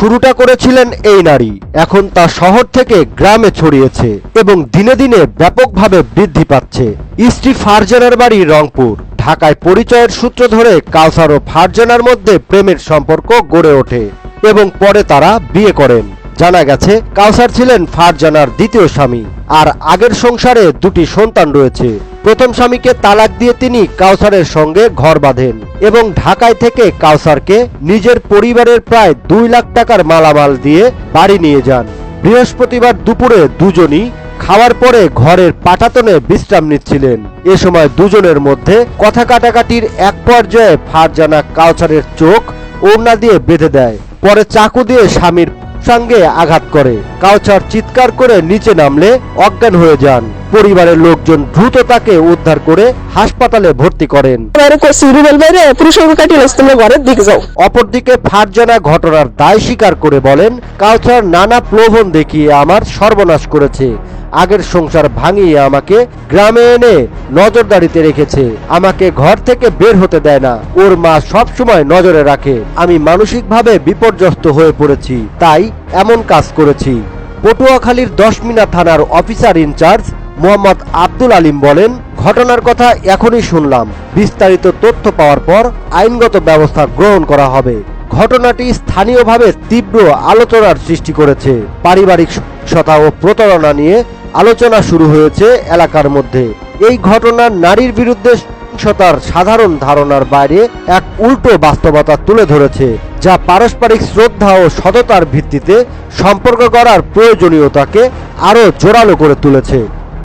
শুরুটা করেছিলেন এই নারী। এখন তা শহর থেকে গ্রামে ছড়িয়েছে এবং দিনে দিনে ব্যাপকভাবে বৃদ্ধি পাচ্ছে। স্ত্রী ফারজানার বাড়ি, রংপুর। ঢাকায় পরিচয়ের সূত্র ধরে কাউসার ও ফারজানার মধ্যে প্রেমের সম্পর্ক গড়ে ওঠে এবং পরে তারা বিয়ে করেন। জানা গেছে কাউসার ছিলেন ফারজানার দ্বিতীয় স্বামী। আর আগের সংসারে দুটি সন্তান রয়েছে। প্রথম স্বামীকে তালাক দিয়ে তিনি কাউসারের সঙ্গে ঘর বাঁধেন এবং ঢাকায় থেকে কাউসারকে নিজের পরিবারের প্রায় দুই লাখ টাকার মালামাল দিয়ে বাড়ি নিয়ে যান। বৃহস্পতিবার দুপুরে দুজনই খাওয়ার পরে ঘরের পাটাতনে বিশ্রাম নিচ্ছিলেন। এ সময় দুজনের মধ্যে কথা কাটাকাটির এক পর্যায়ে ফারজানা কাউসারের চোখ ওড়না দিয়ে বেঁধে দেয়, পরে চাকু দিয়ে স্বামীর সঙ্গে আঘাত করে। কাউচার চিৎকার করে নিচে নামলে অজ্ঞান হয়ে যান। পরিবারের লোকজন দ্রুত তাকে উদ্ধার করে হাসপাতালে ভর্তি করেন। অপরদিকে ফারজানা ঘটনার দায় স্বীকার করে বলেন কাউচার নানা প্রলোভন দেখিয়ে আমার সর্বনাশ করেছে। আগের সংসার ভাঙিয়ে আমাকে গ্রামে এনে নজরদারিতে রেখেছে। আমাকে ঘর থেকে বের হতে দেয় না। ওর মা সব সময় নজরে রাখে। আমি মানসিকভাবে বিপর্যস্ত হয়ে পড়েছি। তাই এমন কাজ করেছি। পটুয়াখালীর দশমিনা থানার officer in charge Mohammad Abdul Alim বলেন, ঘটনার কথা এখনই শুনলাম। বিস্তারিত তথ্য পাওয়ার পর আইনগত ব্যবস্থা গ্রহণ করা হবে। ঘটনাটি স্থানীয়ভাবে তীব্র আলোচনার সৃষ্টি করেছে। পারিবারিক সতা ও প্রতারণা নিয়ে আলোচনা শুরু হয়েছে এলাকার মধ্যে। এই ঘটনা নারীর বিরুদ্ধে সহিংসতার সাধারণ ধারণার বাইরে এক উল্টো বাস্তবতা তুলে ধরেছে, যা পারস্পরিক শ্রদ্ধা ও সততার ভিত্তিতে সম্পর্ক করার প্রয়োজনীয়তাকে আরও জোরালো করে তুলেছে।